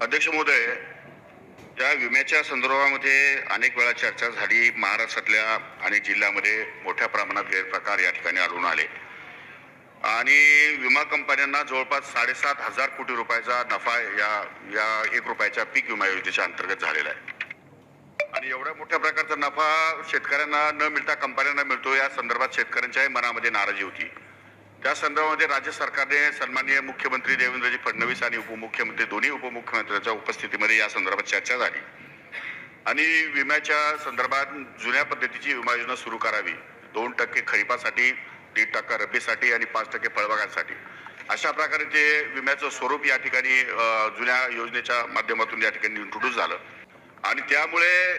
अध्यक्ष महोदय त्या विम्याच्या संदर्भामध्ये अनेक वेळा चर्चा झाली. महाराष्ट्रातल्या अनेक जिल्ह्यामध्ये मोठ्या प्रमाणात गैरप्रकार या ठिकाणी आढळून आले. आणि विमा कंपन्यांना जवळपास साडेसात हजार कोटी रुपयाचा नफा या या एक रुपयाच्या पीक विमा योजनेच्या अंतर्गत झालेला आहे. आणि एवढ्या मोठ्या प्रकारचा नफा शेतकऱ्यांना न मिळता कंपन्यांना मिळतो. या संदर्भात शेतकऱ्यांच्याही मनामध्ये नाराजी होती. त्या संदर्भामध्ये राज्य सरकारने सन्माननीय मुख्यमंत्री देवेंद्रजी फडणवीस आणि उपमुख्यमंत्री दोन्ही उपमुख्यमंत्र्यांच्या उपस्थितीमध्ये या संदर्भात चर्चा झाली. आणि विम्याच्या संदर्भात जुन्या पद्धतीची विमा योजना सुरू करावी. दोन टक्के खरीपासाठी दीड टक्का रब्बीसाठी आणि पाच टक्के फळबागांसाठी. अशा प्रकारे ते विम्याचं स्वरूप या ठिकाणी जुन्या योजनेच्या माध्यमातून या ठिकाणी इंट्रोड्यूस झालं. आणि त्यामुळे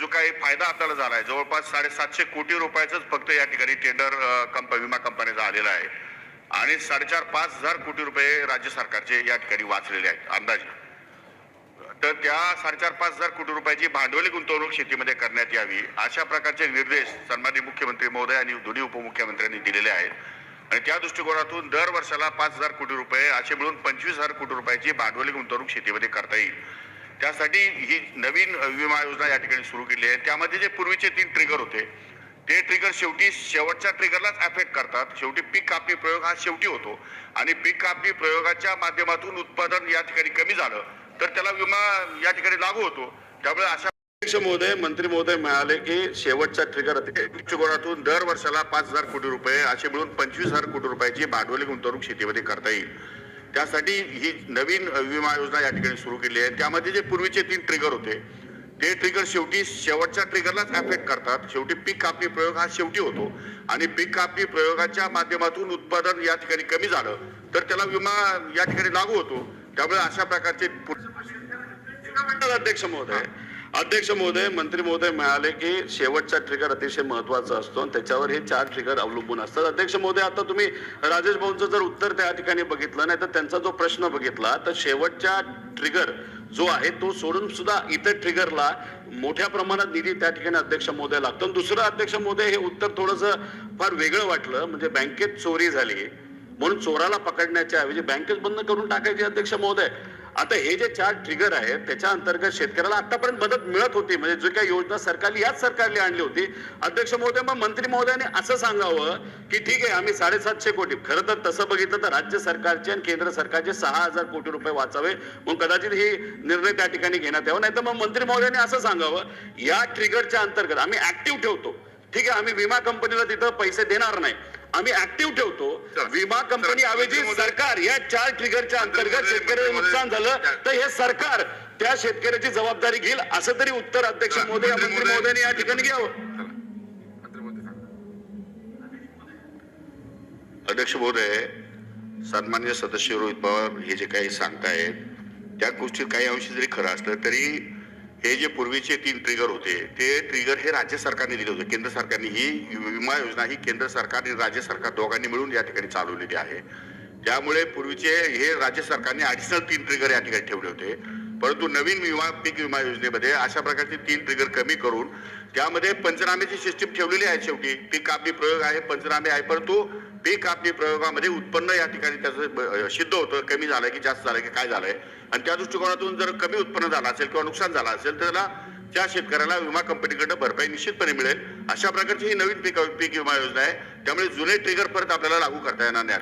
जो काही फायदा आपल्याला झाला आहे जवळपास साडेसातशे कोटी रुपयाचंच फक्त या ठिकाणी टेंडर कंप विमा कंपनीचा आलेला आहे. आणि साडेचार पाच हजार कोटी रुपये राज्य सरकारचे या ठिकाणी वाचलेले आहेत अंदाजे. तर त्या साडेचार पाच हजार कोटी रुपयाची भांडवली गुंतवणूक शेतीमध्ये करण्यात यावी अशा प्रकारचे निर्देश सन्माननीय मुख्यमंत्री महोदय आणि दोन्ही उपमुख्यमंत्र्यांनी दिलेले आहेत. आणि त्या दृष्टिकोनातून दर वर्षाला पाच हजार कोटी रुपये असे मिळून पंचवीस हजार कोटी रुपयाची भांडवली गुंतवणूक शेतीमध्ये करता येईल. त्यासाठी ही नवीन विमा योजना या ठिकाणी सुरू केली आहे. त्यामध्ये जे पूर्वीचे तीन ट्रिगर होते ते ट्रिगर शेवटी शेवटच्या ट्रिगरलाच अफेक्ट करतात. शेवटी पीक कापणी प्रयोग हा शेवटी होतो. आणि पीक कापणी प्रयोगाच्या माध्यमातून उत्पादन या ठिकाणी कमी झालं तर त्याला विमा या ठिकाणी लागू होतो. त्यामुळे अशा अध्यक्ष महोदय मंत्री महोदय मिळाले की शेवटचा ट्रिगर दृष्टिकोनातून दर वर्षाला पाच हजार कोटी रुपये असे मिळून पंचवीस हजार कोटी रुपयाची भांडवली गुंतवणूक शेतीमध्ये करता येईल. त्यासाठी ही नवीन विमा योजना या ठिकाणी सुरू केली आहे. त्यामध्ये जे पूर्वीचे तीन ट्रिगर होते ते ट्रिगर शेवटी शेवटच्या ट्रिगरलाच अफेक्ट करतात. शेवटी पीक कापणी प्रयोग हा शेवटी होतो. आणि पीक कापणी प्रयोगाच्या माध्यमातून उत्पादन या ठिकाणी कमी झालं तर त्याला विमा या ठिकाणी लागू होतो. त्यामुळे अशा प्रकारचे अध्यक्ष महोदय अध्यक्ष महोदय मंत्री महोदय मिळाले की शेवटचा ट्रिगर अतिशय महत्त्वाचा असतो आणि त्याच्यावर हे चार ट्रिगर अवलंबून असतात. अध्यक्ष महोदय आता तुम्ही राजेश भाऊंचं जर उत्तर त्या ठिकाणी बघितलं नाही तर त्यांचा जो प्रश्न बघितला तर शेवटच्या ट्रिगर जो आहे तो सोडून सुद्धा इतर ट्रिगरला मोठ्या प्रमाणात निधी त्या ठिकाणी अध्यक्ष महोदय लागतो. आणि दुसरं अध्यक्ष महोदय हे उत्तर थोडंसं फार वेगळं वाटलं म्हणजे बँकेत चोरी झाली म्हणून चोराला पकडण्याच्या ऐवजी बँकेत बंद करून टाकायची अध्यक्ष महोदय. आता हे जे चार ट्रिगर आहेत त्याच्या अंतर्गत शेतकऱ्याला आतापर्यंत मदत मिळत होती. म्हणजे जी काही योजना सरकारने याच सरकारने आणली होती. अध्यक्ष महोदय मग मंत्री महोदयाने असं सांगावं की ठीक आहे आम्ही साडेसातशे कोटी खरं तर तसं बघितलं तर राज्य सरकारचे आणि केंद्र सरकारचे सहा हजार कोटी रुपये वाचावे. मग कदाचित ही निर्णय त्या ठिकाणी घेण्यात यावं. नाही तर मग मंत्री महोदयाने असं सांगावं या ट्रिगरच्या अंतर्गत आम्ही ऍक्टिव्ह ठेवतो. ठीक आहे आम्ही विमा कंपनीला तिथं पैसे देणार नाही. आम्ही ऍक्टिव्ह ठेवतो. विमा कंपनी ऐवजी सरकार या चार ट्रिगरच्या अंतर्गत शेतकऱ्याचं नुकसान झालं तर हे सरकार त्या शेतकऱ्याची जबाबदारी घेईल असं तरी उत्तर अध्यक्ष महोदय मंत्री महोदयांनी या ठिकाणी घ्यावं. अध्यक्ष महोदय सन्मान्य सदस्य रोहित पवार हे जे काही सांगतायत त्या गोष्टी काही अंशी जरी खरं असलं तरी हे जे पूर्वीचे तीन ट्रिगर होते ते ट्रिगर हे राज्य सरकारने दिले होते. केंद्र सरकारने ही विमा योजना ही केंद्र सरकार आणि राज्य सरकार दोघांनी मिळून या ठिकाणी चालवलेली आहे. त्यामुळे पूर्वीचे हे राज्य सरकारने ॲडिशनल तीन ट्रिगर या ठिकाणी ठेवले होते. परंतु नवीन विमा पीक विमा योजनेमध्ये अशा प्रकारचे तीन ट्रिगर कमी करून त्यामध्ये पंचनाम्याची सिस्टीम ठेवलेली आहे शेवटी. पीक कापणी प्रयोग आहे पंचनामे आहे परंतु पीक कापणी प्रयोगामध्ये उत्पन्न या ठिकाणी त्याचं सिद्ध होतं कमी झालं की जास्त झालं की काय झालंय. आणि त्या दृष्टिकोनातून जर कमी उत्पन्न झालं असेल किंवा नुकसान झालं असेल तर त्याला त्या शेतकऱ्याला विमा कंपनीकडनं भरपाई निश्चितपणे मिळेल. अशा प्रकारची ही नवीन पीक पीक विमा योजना आहे. त्यामुळे जुने ट्रिगर परत आपल्याला लागू करता येणार नाही